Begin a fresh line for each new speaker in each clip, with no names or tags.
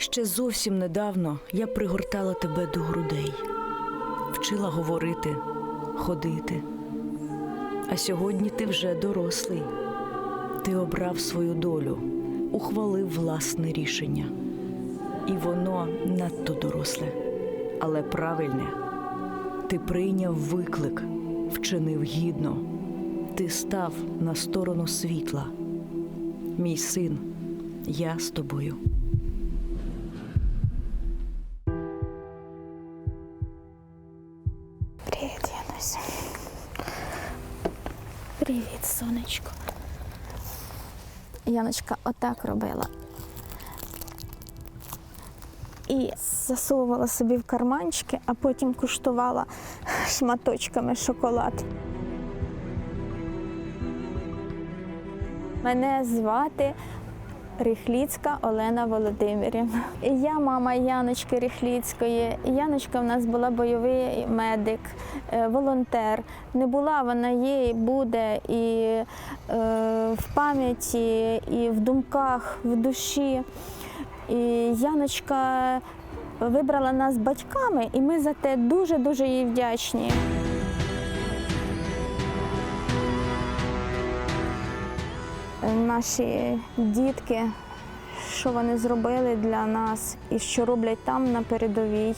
Ще зовсім недавно я пригортала тебе до грудей, вчила говорити, ходити. А сьогодні ти вже дорослий. Ти обрав свою долю, ухвалив власне рішення. І воно надто доросле, але правильне. Ти прийняв виклик, вчинив гідно. Ти став на сторону світла. Мій син, я з тобою.
Яночка отак робила. І засовувала собі в карманчики, а потім куштувала шматочками шоколад. Мене звати Ріхліцька Олена Володимирівна. Я мама Яночки Ріхліцької. Яночка в нас була бойовий медик, е, волонтер. Не була, вона є і буде і е, в пам'яті, і в думках, в душі. І Яночка вибрала нас батьками, і ми за те дуже-дуже їй вдячні. Наші дітки, що вони зробили для нас і що роблять там на передовій,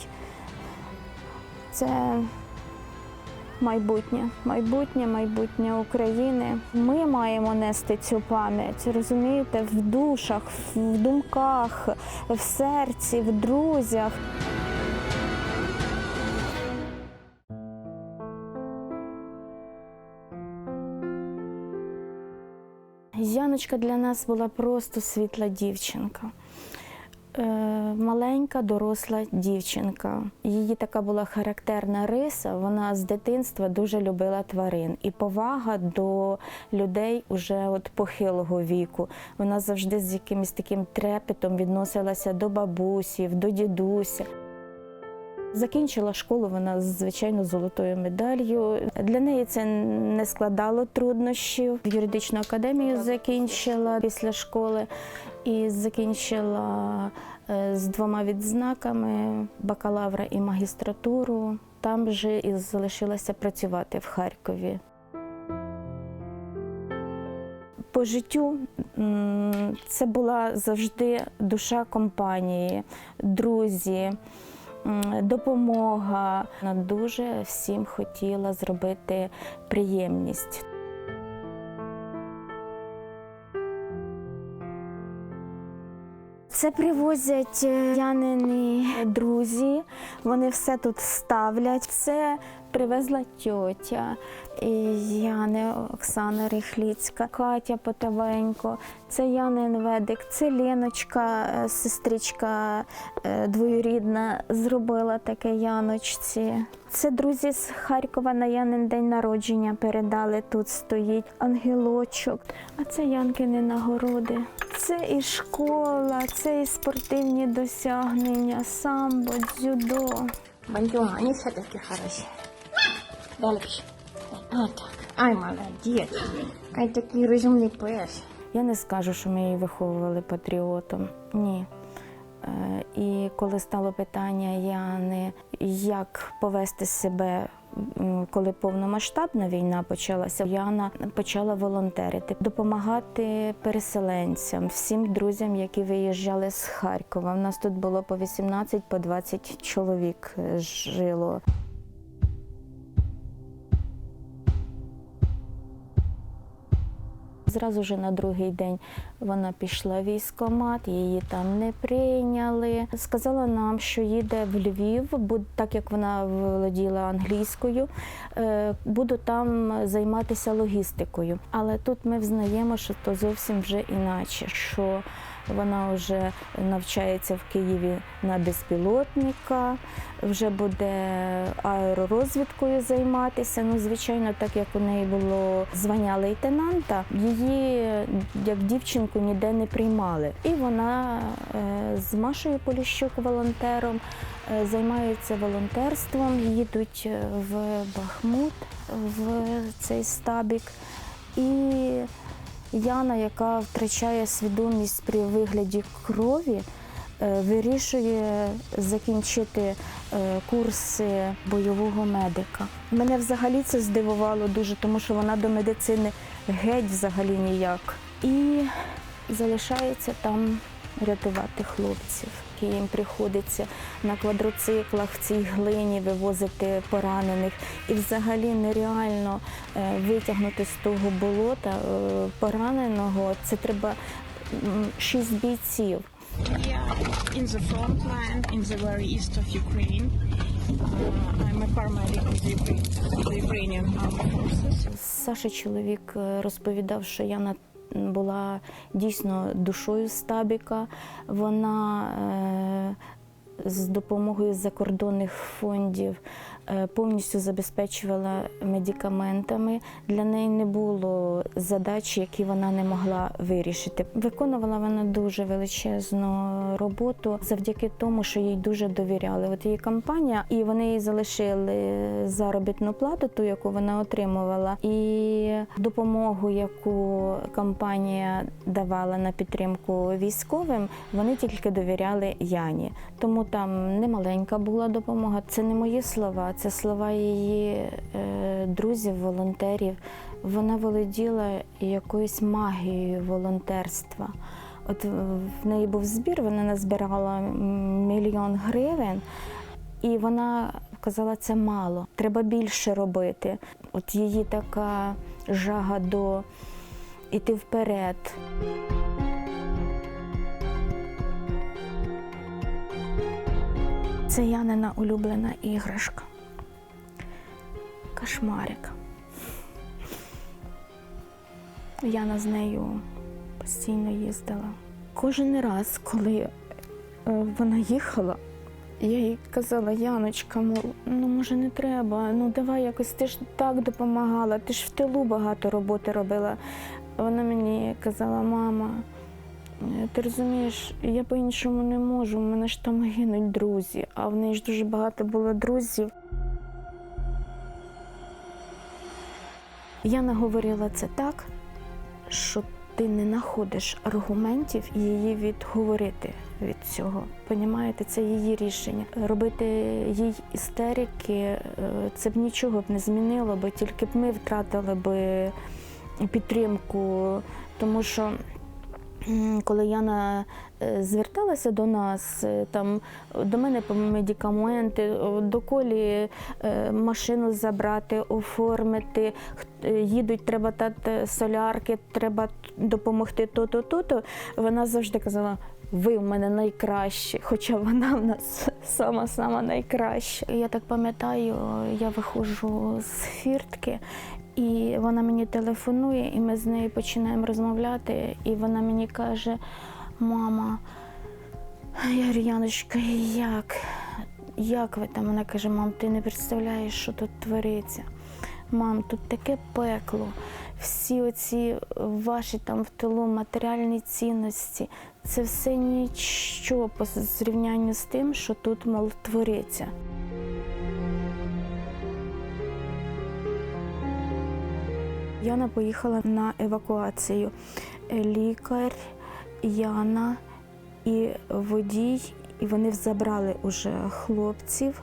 це майбутнє, майбутнє, майбутнє України. Ми маємо нести цю пам'ять, розумієте, в душах, в думках, в серці, в друзях. Яночка для нас була просто світла дівчинка. Е, Маленька доросла дівчинка. Її така була характерна риса. Вона з дитинства дуже любила тварин і повага до людей уже от похилого віку. Вона завжди з якимось таким трепетом відносилася до бабусів, до дідуся. Закінчила школу вона звичайно золотою медаллю. Для неї це не складало труднощів. Юридичну академію закінчила після школи і закінчила е, з двома відзнаками бакалавра і магістратуру. Там же і залишилася працювати в Харкові. По життю це була завжди душа компанії, друзі, допомога. Вона дуже всім хотіла зробити приємність. Це привозять е, Янини друзі, вони все тут ставлять. Це привезла тьотя Яни Оксана Ріхліцька, Катя Потавенько, це Янин Ведик, це Леночка, е, сестричка е, двоюрідна, зробила таке Яночці. Це друзі з Харкова на Янин день народження передали. Тут стоїть ангелочок. А це Янкини нагороди. Це і школа, це і спортивні досягнення, самбо, дзюдо.
Бандюга, они все таки хороші. Дальше. Вот. Ай, молодець. Ай, такий розумний пес.
Я не скажу, що ми її виховували патріотом. Ні. Е, І коли стало питання Яни, як повести себе, коли повномасштабна війна почалася, Яна почала волонтерити, допомагати переселенцям, всім друзям, які виїжджали з Харкова. У нас тут було по 18 по 20 чоловік е, жило. Зразу ж на другий день вона пішла в військкомат, її там не прийняли. Сказала нам, що їде в Львів, так як вона володіла англійською, е, буду там займатися логістикою. Але тут ми взнаємо, що то зовсім вже іначе. що вона вже навчається в Києві на безпілотника, вже буде аеророзвідкою займатися. Ну, звичайно, так як у неї було звання лейтенанта, її як дівчинку ніде не приймали. І вона е, з Машею Поліщук, волонтером, е, займаються волонтерством, їдуть е, в Бахмут, в цей стабік. І Яна, яка втрачає свідомість при вигляді крові, е, вирішує закінчити е, курси бойового медика. Мене взагалі це здивувало дуже, тому що вона до медицини геть взагалі ніяк. І залишається там рятувати хлопців. І Їм приходиться на квадроциклах в цій глині вивозити поранених. І взагалі нереально е, витягнути з того болота е, пораненого. Це треба шість бійців.
In the front line in the very east of Ukraine. Uh, I'm a paramedic with the, Ukrainian Armed Forces.
Саша чоловік е, розповідав, що Яна була дійсно душою стабіка. Вона е, з допомогою закордонних фондів е, повністю забезпечувала медикаментами. Для неї не було задач, які вона не могла вирішити. Виконувала вона дуже величезну роботу завдяки тому, що їй дуже довіряли. От її компанія, і вони їй залишили заробітну плату, ту, яку вона отримувала, і допомогу, яку компанія давала на підтримку військовим, вони тільки довіряли Яні. Тому там не маленька була допомога. Це не мої слова, це слова її е, друзів, волонтерів. Вона володіла якоюсь магією волонтерства. От в неї був збір, вона назбирала мільйон гривень, і вона казала, це мало, треба більше робити. От її така жага до іти вперед. Це Янина улюблена іграшка. Кошмарик. Яна з нею постійно їздила. Кожен раз, коли е, вона їхала, я їй казала, Яночка, мов, ну може не треба, ну давай якось ти ж так допомагала, ти ж в тилу багато роботи робила. Вона мені казала, мама, ти розумієш, я по-іншому не можу, в мене ж там гинуть друзі, а в неї ж дуже багато було друзів. Яна говорила це так, що ти не знаходиш аргументів її відговорити від цього. Понімаєте, це її рішення. Робити їй істерики, е, це б нічого б не змінило, бо тільки б ми втратили б підтримку, тому що. Коли Яна е, зверталася до нас, е, там до мене по медикаменти, о, до колі е, машину забрати, оформити, їдуть, треба тати солярки, треба допомогти то-то, то-то. Вона завжди казала. Ви в мене найкращі, хоча вона в нас сама-сама найкраща. Я так пам'ятаю, я виходжу з фіртки, і вона мені телефонує, і ми з нею починаємо розмовляти. І вона мені каже: Мама, я як? Як ви там? Вона каже, мам, ти не представляєш, що тут твориться. Мам, тут таке пекло. Всі оці ваші там в тилу матеріальні цінності, це все ніщо по зрівнянню з тим, що тут мол твориться. Яна поїхала на евакуацію. Лікар, Яна і водій, і вони забрали уже хлопців,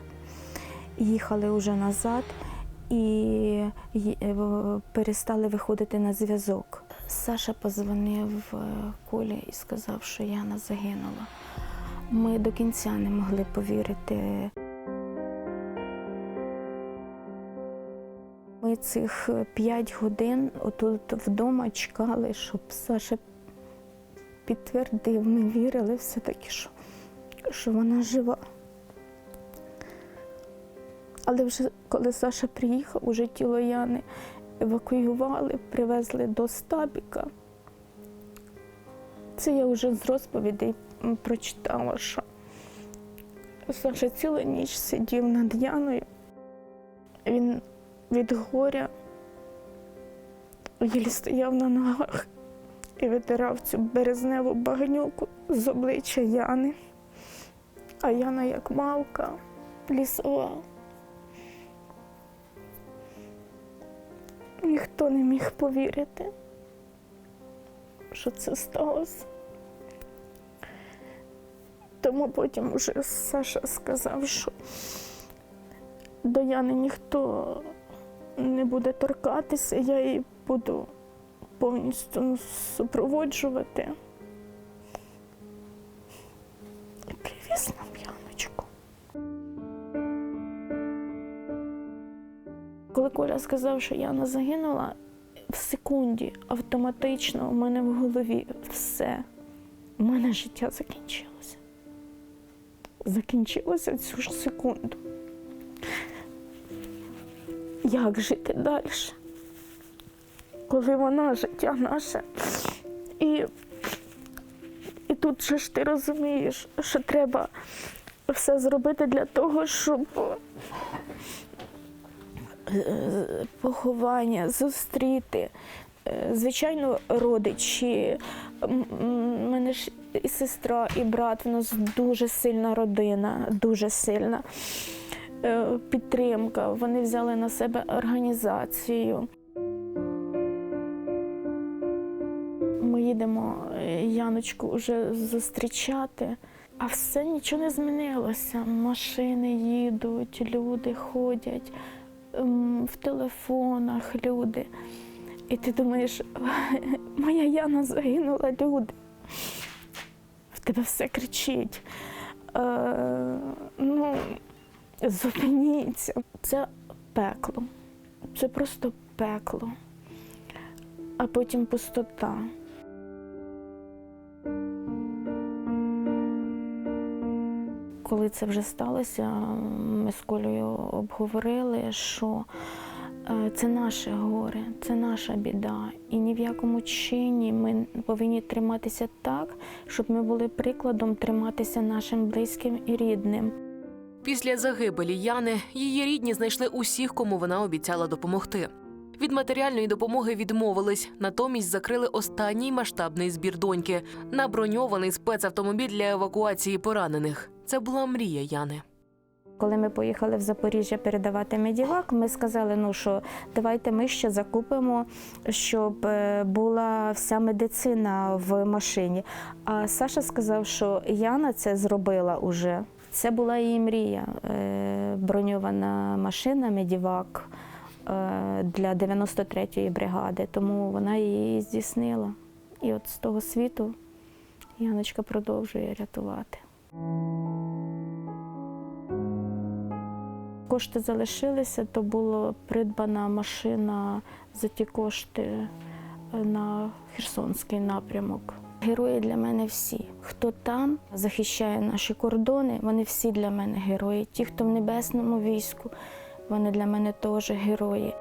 їхали вже назад і е, перестали виходити на зв'язок. Саша позвонив е, Колі і сказав, що Яна загинула. Ми до кінця не могли повірити. Ми цих п'ять годин отут вдома чекали, щоб Саша підтвердив. Ми вірили все-таки, що, що вона жива. Але вже коли Саша приїхав, уже тіло Яни евакуювали, привезли до стабіка. Це я вже з розповідей прочитала, що Саша цілу ніч сидів над Яною. Він від горя єлі стояв на ногах і витирав цю березневу багнюку з обличчя Яни. А Яна як мавка лісова. Ніхто не міг повірити, що це сталося. Тому потім уже Саша сказав, що до Яни ніхто не буде торкатися, я її буду повністю супроводжувати. І привіз нам Яночку. Коли Коля сказав, що Яна загинула, в секунді автоматично у мене в голові все. У мене життя закінчилося. Закінчилося цю ж секунду. Як жити далі? Коли вона життя наше. І, і тут же ж ти розумієш, що треба все зробити для того, щоб е, поховання зустріти. Е, Звичайно, родичі. У мене ж і сестра, і брат. У нас дуже сильна родина, дуже сильна підтримка. Вони взяли на себе організацію. Ми їдемо е, Яночку вже зустрічати, а все нічого не змінилося. Машини їдуть, люди ходять, в телефонах люди. І ти думаєш, моя Яна загинула, люди. В тебе все кричить. Е, ну, зупиніться. Це пекло. Це просто пекло. А потім пустота. Коли це вже сталося, ми з Колею обговорили, що е, це наше горе, це наша біда. І ні в якому чині ми повинні триматися так, щоб ми були прикладом триматися нашим близьким і рідним.
Після загибелі Яни її рідні знайшли усіх, кому вона обіцяла допомогти. Від матеріальної допомоги відмовились, натомість закрили останній масштабний збір доньки на броньований спецавтомобіль для евакуації поранених. Це була мрія Яни.
Коли ми поїхали в Запоріжжя передавати медівак, ми сказали, ну що давайте ми ще закупимо, щоб е, була вся медицина в машині. А Саша сказав, що Яна це зробила уже. Це була її мрія. е, Броньована машина, медівак е, для 93-ї бригади. Тому вона її здійснила. І от з того світу Яночка продовжує рятувати. Кошти залишилися, то була придбана машина за ті кошти е, на Херсонський напрямок. Герої для мене всі. Хто там захищає наші кордони, вони всі для мене герої. Ті, хто в небесному війську, вони для мене теж герої.